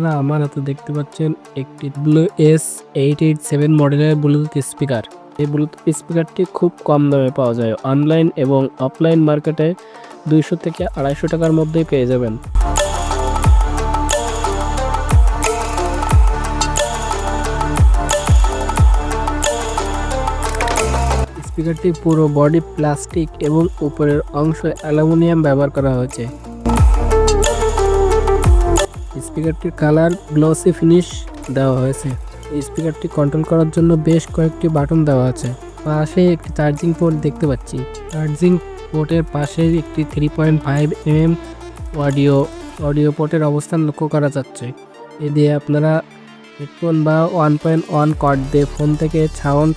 আপনারা আমার হাতে দেখতে পাচ্ছেন একটি blue S eight eight seven মডেলের ব্লুটুথ স্পিকার এই ব্লুটুথ স্পিকারটি খুব কম দামে পাওয়া যায়। অনলাইন এবং অফলাইন মার্কেটে দুইশো থেকে আড়াইশো টাকার মধ্যেই পেয়ে যাবেন। স্পিকারটি পুরো বডি প্লাস্টিক এবং উপরের অংশ অ্যালুমিনিয়াম ব্যবহার করা হয়েছে। স্পিকারটির কালার গ্লসি ফিনিশ দেওয়া হয়েছে। স্পিকারটি কন্ট্রোল করার জন্য বেশ কয়েকটি বাটন দেওয়া আছে। পাশে একটি চার্জিং পোর্ট দেখতে পাচ্ছি। চার্জিং পোর্টের পাশে একটি three point five M audio audio পোর্টের অবস্থান লক্ষ্য করা যাচ্ছে। এ দিয়ে আপনারা হেডফোন বা ওয়ান পয়েন্ট ওয়ান কর্ড দিয়ে ফোন থেকে সাউন্ড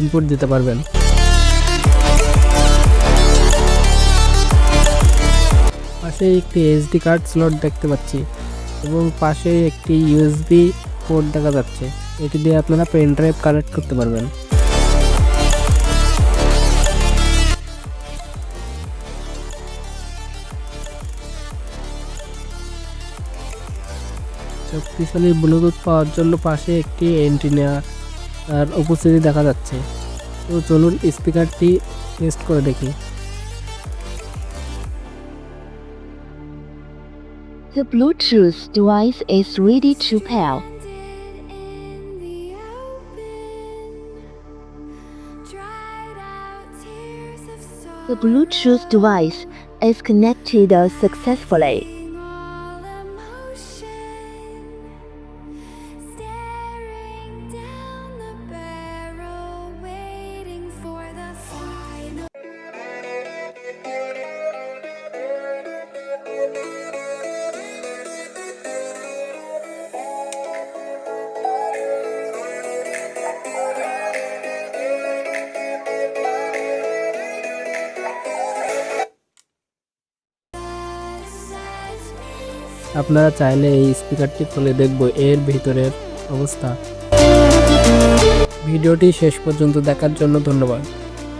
ইনপুট দিতে পারবেন। পাশে একটি এসডি কার্ড স্লট দেখতে পাচ্ছি। এবং পাশে একটি ইউএসবি পোর্ট দেখা যাচ্ছে। এটি দিয়ে আপনারা পেন ড্রাইভ কানেক্ট করতে পারবেন। শক্তিশালী ব্লুটুথ পাওয়ার জন্য পাশে একটি অ্যান্টিনা আর উপস্থিতি দেখা যাচ্ছে। তো চলুন স্পিকারটি টেস্ট করে দেখি। The Bluetooth device is ready to pair. The Bluetooth device is connected successfully. আপনারা চাইলে এই স্পিকারটি খুলে দেখব, এর ভিতরের অবস্থা। ভিডিওটি শেষ পর্যন্ত দেখার জন্য ধন্যবাদ।